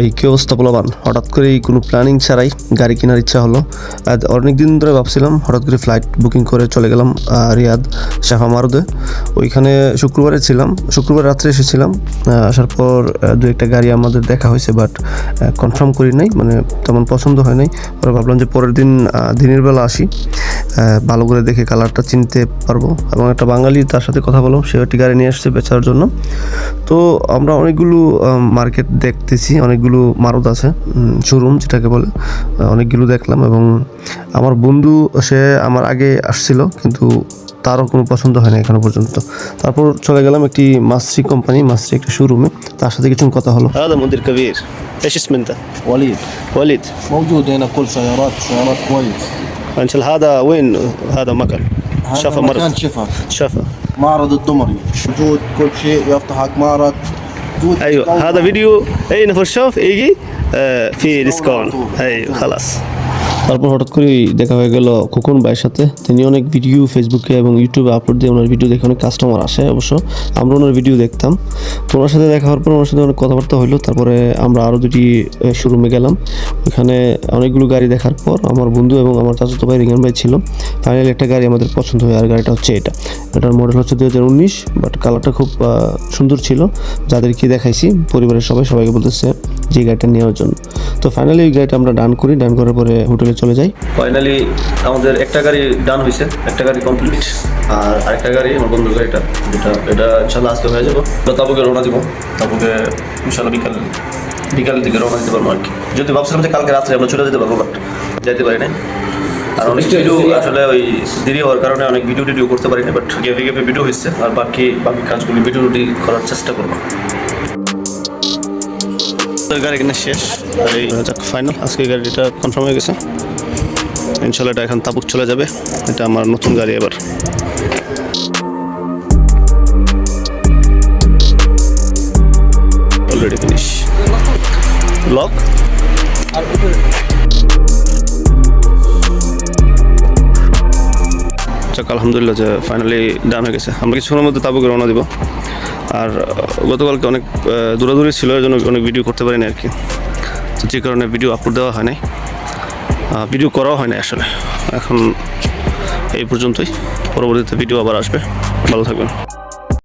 এই কি অবস্থা বলবান? হঠাৎ করেই কোনো প্ল্যানিং ছাড়াই গাড়ি কেনার ইচ্ছা হলো। অনেক দিন ধরে ভাবছিলাম, হঠাৎ করে ফ্লাইট বুকিং করে চলে গেলাম রিয়াদ শাফা মারুদে ওইখানে শুক্রবারে ছিলাম, শুক্রবার রাত্রে এসেছিলাম। আসার পর দু একটা গাড়ি আমাদের দেখা হয়েছে বাট কনফার্ম করি নাই মানে তেমন পছন্দ হয় নাই। পরে ভাবলাম যে পরের দিন দিনের বেলা আসি। ভালো করে দেখে কালারটা চিনতে পারব। এবং একটা বাঙালি তার সাথে কথা বললাম সে একটি গাড়ি নিয়ে আসছে বেচার জন্য। তো আমরা অনেকগুলো মার্কেট দেখতেছি অনেকগুলো মারুত আছে শোরুম যেটাকে বলে আহ, অনেকগুলো দেখলাম এবং আমার বন্ধু সে আমার আগে আসছিল কিন্তু তারও কোনো পছন্দ হয় না এখনো পর্যন্ত তারপর চলে গেলাম একটি মাসরি কোম্পানি মাসরি একটা শোরুমে তার সাথে কিছু কথা হলো هذا مدير كبير ايش اسم انت وليد وليد موجود هنا كل سيارات سيارات كويس ان شاء الله هذا وين هذا مكان هذا شفا مكان مرض شفا شفا معرض الدمري موجود كل شيء يفتحك معرض موجود أيوه. هذا فيديو اي نفر شوف يجي آه، في ديسكاونت أيوه خلاص. তারপর হঠাৎ করেই দেখা হয়ে গেল খোকন ভাইয়ের সাথে। তিনি অনেক ভিডিও ফেসবুকে এবং ইউটিউবে আপলোড দিয়ে ওনার ভিডিও দেখে অনেক কাস্টমার আসে অবশ্য। আমরা ওনার ভিডিও দেখতাম। তো ওনার সাথে দেখা হওয়ার পর ওনার সাথে অনেক কথাবার্তা হলো তারপরে আমরা আরও দুটি শোরুমে গেলাম। ওখানে অনেকগুলো গাড়ি দেখার পর আমার বন্ধু এবং আমার চাচাতো ভাই রিঙ্গান ভাই ছিল। ফাইনালি একটা গাড়ি আমাদের পছন্দ হয় আর গাড়িটা হচ্ছে এটা। এটার মডেল হচ্ছে দু হাজার উনিশ বাট কালারটা খুব সুন্দর ছিল। যাদেরকে দেখাইছি, পরিবারের সবাই সবাইকে বলতেছে যে গাড়িটা নেওয়ার জন্য। তো ফাইনালি ওই গাড়িটা আমরা ডান করি। ডান করার পরে হোটেলে চলে যাই। ফাইনালি আমাদের একটা গাড়ি ডান হয়েছে। একটা গাড়ি কমপ্লিট আর আরেকটা গাড়ি আমার বন্ধুর গাড়িটা। যেটা এটা ইনশাল্লাহ আজকে হয়ে যাব। তো তাবুকে রওনা দিব। তাবুকে ইনশাল্লাহ বিকাল বিকালের দিকে রওনা দিতে পারব আর কি। যদি ভাবছিলাম যে কালকে রাত্রে আমরা চলে যেতে পারব বাট যাইতে পারি নাই। আর অনেক ভিডিও আসলে ওই দেরি হওয়ার কারণে অনেক ভিডিও টিডিও করতে পারি না বাট গেপে গেপে ভিডিও হয়েছে। আর বাকি বাকি কাজগুলি ভিডিও করার চেষ্টা করব। তো গাড়ি কিনা শেষ। এই যাক ফাইনাল আজকে গাড়িটা কনফার্ম হয়ে গেছে। ইনশাল্লাহ এটা এখন তাবুক চলে যাবে। এটা আমার নতুন গাড়ি এবার। অলরেডি ফিনিশ লক যাক, আলহামদুলিল্লাহ যে ফাইনালি ডান হয়ে গেছে। আমরা কিছুক্ষণের মধ্যে তাবুকে রওনা দিব। আর গতকালকে অনেক দূরাদূরি ছিল, এর জন্য অনেক ভিডিও করতে পারিনি আর কি। তো যে কারণে ভিডিও আপলোড দেওয়া হয় নাই ভিডিও করাও হয় না আসলে। এখন এই পর্যন্তই। পরবর্তীতে ভিডিও আবার আসবে। ভালো থাকবেন।